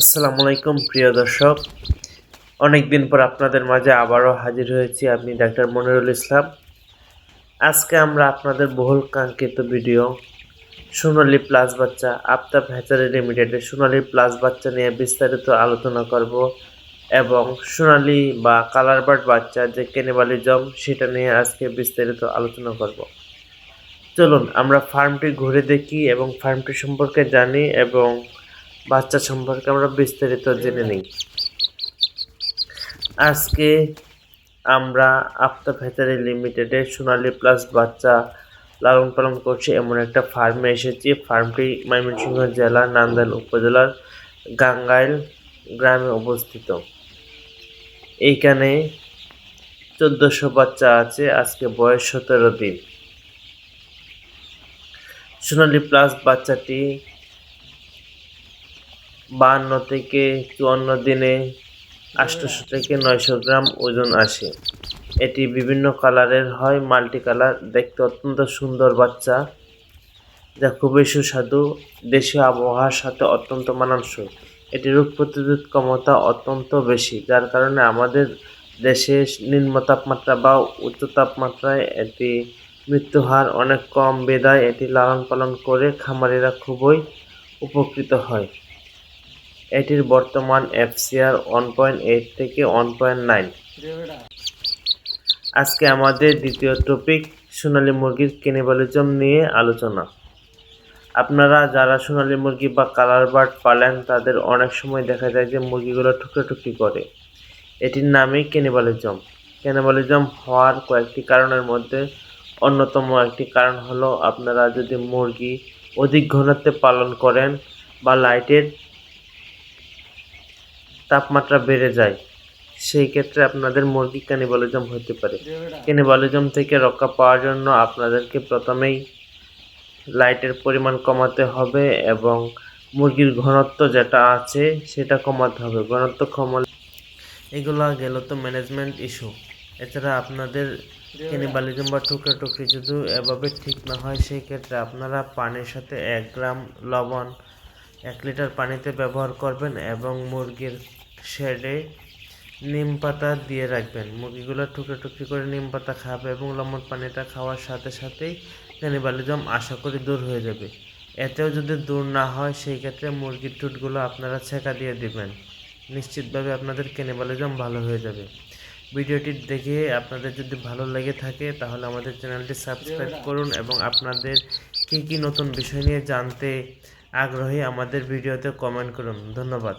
আসসালামু আলাইকুম, প্রিয় দর্শক। অনেক দিন পর আপনাদের মাঝে আবারও হাজির হয়েছি আমি ডাক্তার মনিরুল ইসলাম। আজকে আমরা আপনাদের বহুল কাঙ্ক্ষিত ভিডিও, সোনালি প্লাস বাচ্চা, আফতাব হ্যাচারি লিমিটেডের সোনালি প্লাস বাচ্চা নিয়ে বিস্তারিত আলোচনা করব এবং সোনালি বা কালার বার্ড বাচ্চা যে কেনিবালিজম সেটা নিয়ে আজকে বিস্তারিত আলোচনা করব। চলুন, আমরা ফার্মটি ঘুরে দেখি এবং ফার্মটি সম্পর্কে জানি এবং বাচ্চা সম্পর্কে আমরা বিস্তারিত জেনে নিই। আজকে আমরা আফতা হ্যাচারি লিমিটেডের সোনালী প্লাস বাচ্চা লালন পালন করছে এমন একটা ফার্মে এসেছি। ফার্মটি ময়মনসিংহ জেলা নান্দাইল উপজেলার গাঙ্গাইল গ্রামে অবস্থিত। এইখানে চোদ্দোশো বাচ্চা আছে, আজকে বয়স সতেরো দিন। সোনালী প্লাস বাচ্চাটি বাহান্ন থেকে চুয়ান্ন দিনে আটশোশো থেকে নয়শো গ্রাম ওজন আসে। এটি বিভিন্ন কালারের হয় মাল্টি কালার দেখতে অত্যন্ত সুন্দর বাচ্চা, যা খুবই সুস্বাদু, দেশীয় আবহাওয়ার সাথে অত্যন্ত মানানসই। এটি রোগ প্রতিরোধ ক্ষমতা অত্যন্ত বেশি, যার কারণে আমাদের দেশে নিম্ন তাপমাত্রা বা উচ্চ তাপমাত্রায় এটি মৃত্যু হার অনেক কম। বেদায়, এটি লালন পালন করে খামারিরা খুবই উপকৃত হয়। এটির বর্তমান এফসিআর ওয়ান পয়েন্ট এইট থেকে ওয়ান পয়েন্ট নাইন আজকে আমাদের দ্বিতীয় টপিক সোনালী মুরগির কেনিবালিজম নিয়ে আলোচনা। আপনারা যারা সোনালী মুরগি বা কালার বার্ড পালেন, তাদের অনেক সময় দেখা যায় যে মুরগিগুলো টুকরি করে। এটির নামই কেনিবালিজম কেনিবালিজম হওয়ার কয়েকটি কারণের মধ্যে অন্যতম একটি কারণ হলো, আপনারা যদি মুরগি অধিক ঘনত্বে পালন করেন বা লাইটের তাপমাত্রা বেড়ে যায়, সেই ক্ষেত্রে আপনাদের মুরগি ক্যানিবালিজম হতে পারে। ক্যানিবালিজম থেকে রক্ষা পাওয়ার জন্য আপনাদেরকে প্রথমেই লাইটের পরিমাণ কমাতে হবে এবং মুরগির ঘনত্ব যেটা আছে সেটা কমাতে হবে। ঘনত্ব কমালে এগুলো গেল তো ম্যানেজমেন্ট ইস্যু এছাড়া আপনাদের ক্যানিবালিজম বা টুকরা টুকরি যদি এভাবে ঠিক না হয়, সেই ক্ষেত্রে আপনারা পানির সাথে এক গ্রাম লবণ, এক লিটার পানিতে ব্যবহার করবেন এবং মুরগির শেডে নিম পাতা দিয়ে রাখবেন। মুরগিগুলো টুকরো টুকরি করে নিম পাতা খাবে এবং লবণ পানিটা খাওয়ার সাথে সাথেই ক্যানিবালিজম আশা করি দূর হয়ে যাবে। এতেও যদি দূর না হয়, সেই ক্ষেত্রে মুরগির টুটগুলো আপনারা ছেঁকা দিয়ে দিবেন। নিশ্চিতভাবে আপনাদের ক্যানিবালিজম ভালো হয়ে যাবে। ভিডিওটি দেখে আপনাদের যদি ভালো লেগে থাকে, তাহলে আমাদের চ্যানেলটি সাবস্ক্রাইব করুন এবং আপনাদের কী কী নতুন বিষয় নিয়ে জানতে আগ্রহী আমাদের ভিডিওতে কমেন্ট করুন। ধন্যবাদ।